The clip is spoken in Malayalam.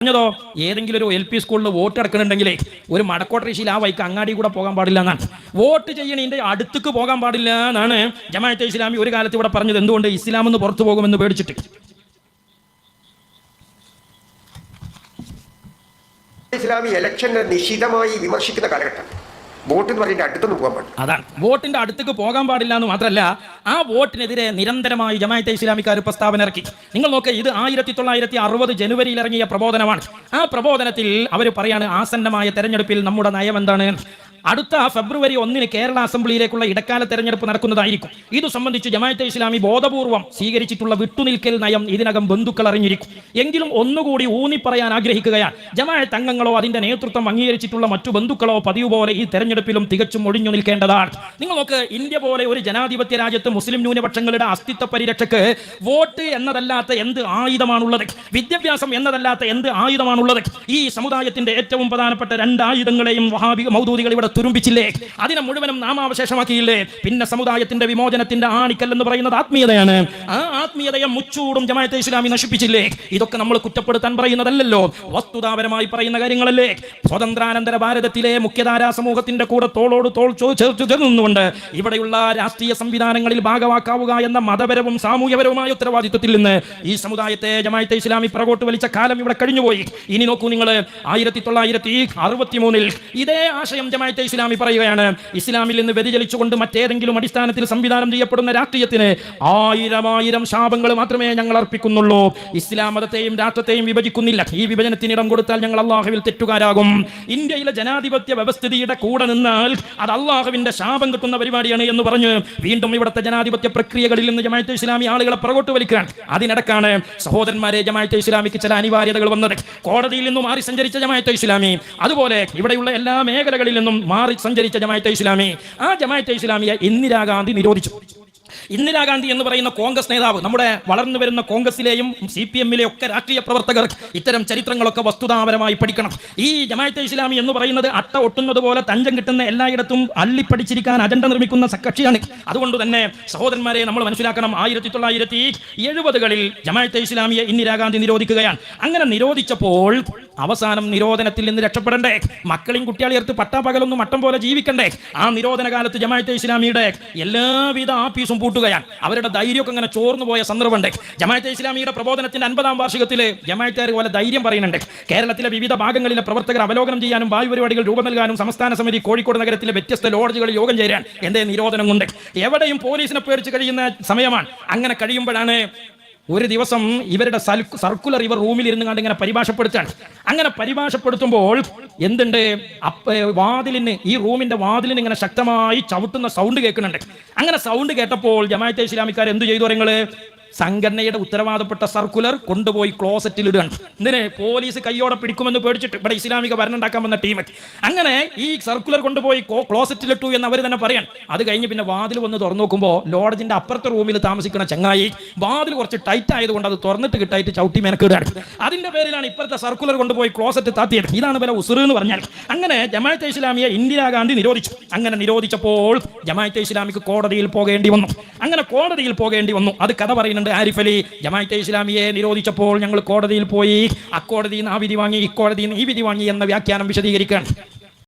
പറഞ്ഞതോ? ഏതെങ്കിലും ഒരു എൽ പി സ്കൂളിൽ വോട്ട് എടുക്കണുണ്ടെങ്കിലേ ഒരു മടക്കോട്ടറീശിയിൽ ആ വൈക്ക് അങ്ങാടി കൂടെ പോകാൻ പാടില്ല എന്നാണ്. വോട്ട് ചെയ്യണതിന്റെ അടുത്തേക്ക് പോകാൻ പാടില്ല എന്നാണ് ജമാഅത്തെ ഇസ്ലാമി ഒരു കാലത്ത് ഇവിടെ പറഞ്ഞത്. എന്തുകൊണ്ട് ഇസ്ലാം എന്ന് പുറത്തു പോകുമെന്ന് പേടിച്ചിട്ട്. ഇസ്ലാമി ഇലക്ഷനെ നിശിതമായി വിമർശിക്കുന്ന കാലഘട്ടം. അടുത്തൊന്നും പോകാൻ പാടില്ല. അതാണ്. വോട്ടിന്റെ അടുത്തേക്ക് പോകാൻ പാടില്ല എന്ന് മാത്രമല്ല ആ വോട്ടിനെതിരെ നിരന്തരമായി ജമാഅത്തെ ഇസ്ലാമിക്കാർ പ്രസ്താവന ഇറക്കി. നിങ്ങൾ നോക്കുക ഇത് ആയിരത്തി തൊള്ളായിരത്തി അറുപത് ജനുവരിയിൽ ഇറങ്ങിയ പ്രബോധനമാണ്. ആ പ്രബോധനത്തിൽ അവർ പറയാണ് ആസന്നമായ തെരഞ്ഞെടുപ്പിൽ നമ്മുടെ നയം എന്താണ്? അടുത്ത ഫെബ്രുവരി ഒന്നിന് കേരള അസംബ്ലിയിലേക്കുള്ള ഇടക്കാല തെരഞ്ഞെടുപ്പ് നടക്കുന്നതായിരിക്കും. ഇത് സംബന്ധിച്ച് ജമാഅത്തെ ഇസ്ലാമി ബോധപൂർവം സ്വീകരിച്ചിട്ടുള്ള വിട്ടുനിൽക്കൽ നയം ഇതിനകം ബന്ധുക്കൾ അറിഞ്ഞിരിക്കും. എങ്കിലും ഒന്നുകൂടി ഊന്നി പറയാൻ ആഗ്രഹിക്കുകയാണ്. ജമാഅത്ത് അംഗങ്ങളോ അതിന്റെ നേതൃത്വം അംഗീകരിച്ചിട്ടുള്ള മറ്റു ബന്ധുക്കളോ പതിവ് പോലെ ഈ തെരഞ്ഞെടുപ്പിലും തികച്ചും ഒഴിഞ്ഞു നിൽക്കേണ്ടതാണ്. നിങ്ങൾ നോക്ക് ഇന്ത്യ പോലെ ഒരു ജനാധിപത്യ രാജ്യത്ത് മുസ്ലിം ന്യൂനപക്ഷങ്ങളുടെ അസ്തിത്വ പരിരക്ഷക്ക് വോട്ട് എന്നതല്ലാത്ത എന്ത് ആയുധമാണുള്ളത്? വിദ്യാഭ്യാസം എന്നതല്ലാത്ത എന്ത് ആയുധമാണുള്ളത്? ഈ സമുദായത്തിന്റെ ഏറ്റവും പ്രധാനപ്പെട്ട രണ്ട് ആയുധങ്ങളെയും വഹാബി മൗദൂദികൾ ഇവിടെ തുരുമ്പിച്ചില്ലേ? അതിനെ മുഴുവനും നാമാവശേഷമാക്കിയില്ലേ പിന്നെ സമുദായത്തിന്റെ വിമോചനത്തിന്റെ ആണിക്കൽ എന്ന് പറയുന്നത് ആത്മീയതയാണ്. ആ ആത്മീയതയെ മുച്ചൂടും ജമാഅത്തെ ഇസ്ലാമി നശിപ്പിച്ചില്ലേ? ഇതൊക്കെ നമ്മൾ കുറ്റപ്പെടുത്താൻ പറയുന്നതല്ലല്ലോ. വസ്തുതാപരമായി പറയുന്ന കാര്യങ്ങളല്ലേ? സ്വതന്ത്രാനന്തര ഭാരതത്തിലെ മുഖ്യധാരാ സമൂഹത്തിന്റെ കൂടെ തോളോട് തോൾ ചേർത്ത് ചേർന്നുകൊണ്ട് ഇവിടെയുള്ള രാഷ്ട്രീയ സംവിധാനങ്ങളിൽ ഭാഗവാക്കാവുക എന്ന മതപരവും സാമൂഹ്യപരവുമായ ഉത്തരവാദിത്വത്തിൽ നിന്ന് ഈ സമുദായത്തെ ജമാഅത്തെ ഇസ്ലാമി പ്രകോട്ട് വലിച്ച കാലം ഇവിടെ കഴിഞ്ഞുപോയി. ഇനി നോക്കൂ നിങ്ങൾ ആയിരത്തി തൊള്ളായിരത്തി അറുപത്തി മൂന്നിൽ ഇതേ ആശയം ജമാഅത്തെ ഇസ്ലാമി പറയുകയാണ്. ഇസ്ലാമിൽ നിന്ന് വ്യതിചലിച്ചുകൊണ്ട് മറ്റേതെങ്കിലും അടിസ്ഥാനത്തിൽ സംവിധാനം ചെയ്യപ്പെടുന്ന രാഷ്ട്രീയത്തിന് ആയിരം ആയിരം ശാപങ്ങൾ മാത്രമേ ഞങ്ങൾ അർപ്പിക്കുന്നുള്ളൂ. ഇസ്ലാം മതത്തെയും രാഷ്ട്രത്തെയും വിഭജിക്കുന്നില്ല. ഈ വിഭജനത്തിന് ഇടം കൊടുത്താൽ ഞങ്ങൾ അള്ളാഹുവിൽ തെറ്റുകാരാകും. ഇന്ത്യയിലെ ജനാധിപത്യ വ്യവസ്ഥിതിയുടെ കൂടെ നിന്നാൽ അത് അള്ളാഹുവിന്റെ ശാപം കിട്ടുന്ന പരിപാടിയാണ് എന്ന് പറഞ്ഞ് വീണ്ടും ഇവിടുത്തെ ജനാധിപത്യ പ്രക്രിയകളിൽ നിന്ന് ജമാഅത്തെ ഇസ്ലാമി ആളുകളെ പുറകോട്ട് വലിക്കാൻ അതിനിടക്കാണ് സഹോദരന്മാരെ ജമാഅത്തെ ഇസ്ലാമിക്ക് ചില അനിവാര്യതകൾ വന്നത്. കോടതിയിൽ നിന്നും മാറി സഞ്ചരിച്ച ജമാഅത്തെ ഇസ്ലാമി. അതുപോലെ ഇവിടെയുള്ള എല്ലാ മേഖലകളിൽ നിന്നും മാറി സഞ്ചരിച്ച ജമായത്തെ ഇസ്ലാമി. ആ ജമായത്തെ ഇസ്ലാമിയെ ഇന്ദിരാഗാന്ധി നിരോധിച്ചു. ഇന്ദിരാഗാന്ധി എന്ന് പറയുന്ന കോൺഗ്രസ് നേതാവ് നമ്മുടെ വളർന്നു വരുന്ന കോൺഗ്രസിലെയും സി പി എമ്മിലെയും ഒക്കെ രാഷ്ട്രീയ പ്രവർത്തകർ ഇത്തരം ചരിത്രങ്ങളൊക്കെ വസ്തുതാപരമായി പഠിക്കണം. ഈ ജമായത്തെ ഇസ്ലാമി എന്ന് പറയുന്നത് അട്ട ഒട്ടുന്നത് പോലെ തഞ്ചം കിട്ടുന്ന എല്ലായിടത്തും അള്ളിപ്പടിച്ചിരിക്കാൻ അജണ്ട നിർമ്മിക്കുന്ന കക്ഷിയാണ് അതുകൊണ്ട് തന്നെ സഹോദരന്മാരെ നമ്മൾ മനസ്സിലാക്കണം ആയിരത്തി തൊള്ളായിരത്തി എഴുപതുകളിൽ ജമായത്തെ ഇസ്ലാമിയെ ഇന്ദിരാഗാന്ധി നിരോധിക്കുകയാണ്. അങ്ങനെ നിരോധിച്ചപ്പോൾ അവസാനം നിരോധനത്തിൽ നിന്ന് രക്ഷപ്പെടണ്ടേ? മക്കളെയും പട്ടാ പട്ടാപ്പകലൊന്നും മട്ടം പോലെ ജീവിക്കണ്ടേ? ആ നിരോധന കാലത്ത് ജമാഅത്തെ ഇസ്ലാമിയുടെ എല്ലാവിധ ആഫീസും പൂട്ടുകയാണ്. അവരുടെ ധൈര്യമൊക്കെ ഇങ്ങനെ ചോർന്നു പോയ സന്ദർഭമുണ്ട്. ജമാഅത്തെ ഇസ്ലാമിയുടെ പ്രബോധനത്തിന്റെ അൻപതാം വാർഷികത്തിൽ ജമാഅത്തുകാർ പോലെ ധൈര്യം പറയുന്നുണ്ട്. കേരളത്തിലെ വിവിധ ഭാഗങ്ങളിലെ പ്രവർത്തകർ അവലോകനം ചെയ്യാനും ഭാവി പരിപാടികൾ രൂപം നൽകാനും സംസ്ഥാന സമിതി കോഴിക്കോട് നഗരത്തിലെ വ്യത്യസ്ത ലോഡ്ജുകളിൽ യോഗം ചേരാൻ എന്തേ നിരോധനം കൊണ്ട്? എവിടെയും പോലീസിനെ പേടിച്ച് കഴിയുന്ന സമയമാണ്. അങ്ങനെ കഴിയുമ്പോഴാണ് ഒരു ദിവസം ഇവരുടെ സർക്കുലർ ഇവർ റൂമിൽ ഇരുന്ന് കണ്ട് ഇങ്ങനെ പരിഭാഷപ്പെടുത്താണ് അങ്ങനെ പരിഭാഷപ്പെടുത്തുമ്പോൾ എന്തുണ്ട്? വാതിലിന് ഈ റൂമിന്റെ വാതിലിന് ഇങ്ങനെ ശക്തമായി ചവിട്ടുന്ന സൗണ്ട് കേൾക്കുന്നുണ്ട്. അങ്ങനെ സൗണ്ട് കേട്ടപ്പോൾ ജമാഅത്തെ ഇസ്ലാമിക്കാർ എന്ത് ചെയ്തു നിങ്ങൾ? സംഘടനയുടെ ഉത്തരവാദപ്പെട്ട സർക്കുലർ കൊണ്ടുപോയി ക്ലോസറ്റിൽ ഇടുകയാണ്. ഇതിനെ പോലീസ് കയ്യോടെ പിടിക്കുമെന്ന് പേടിച്ചിട്ട് ഇവിടെ ഇസ്ലാമിക ഭരണം ഉണ്ടാക്കാൻ വന്ന ടീം അങ്ങനെ ഈ സർക്കുലർ കൊണ്ടുപോയി ക്ലോസറ്റിൽ ഇട്ടു എന്ന് അവർ തന്നെ പറയാൻ അത് കഴിഞ്ഞ് പിന്നെ വാതിൽ വന്ന് തുറന്നു നോക്കുമ്പോൾ ലോഡജിന്റെ അപ്പുറത്തെ റൂമിൽ താമസിക്കുന്ന ചങ്ങായി വാതിൽ കുറച്ച് ടൈറ്റ് ആയതുകൊണ്ട് അത് തുറന്നിട്ട് കിട്ടായിട്ട് ചവിട്ടി മെനക്കിടുകയാണ്. അതിന്റെ പേരിലാണ് ഇപ്പോഴത്തെ സർക്കുലർ കൊണ്ടുപോയി ക്ലോസറ്റ് താത്തിയത്. ഇതാണ് വില ഉസുർ എന്ന് പറഞ്ഞാൽ. അങ്ങനെ ജമാഅത്തെ ഇസ്ലാമിയെ ഇന്ദിരാഗാന്ധി നിരോധിച്ചു. അങ്ങനെ നിരോധിച്ചപ്പോൾ ജമാഅത്തെ ഇസ്ലാമിക്ക് കോടതിയിൽ പോകേണ്ടി വന്നു. അങ്ങനെ കോടതിയിൽ പോകേണ്ടി വന്നു. അത് കഥ പറയുന്നുണ്ട് ആരിഫ് അലി ജമാഅത്തെ ഇസ്ലാമിയെ നിരോധിച്ചപ്പോൾ ഞങ്ങൾ കോടതിയിൽ പോയി. അക്കോടതിയിൽ നിന്ന് ആ വിധി വാങ്ങി ഇക്കോടതിയിൽ നിന്ന് ഈ വിധി വാങ്ങി എന്ന വ്യാഖ്യാനം വിശദീകരിക്കുകയാണ്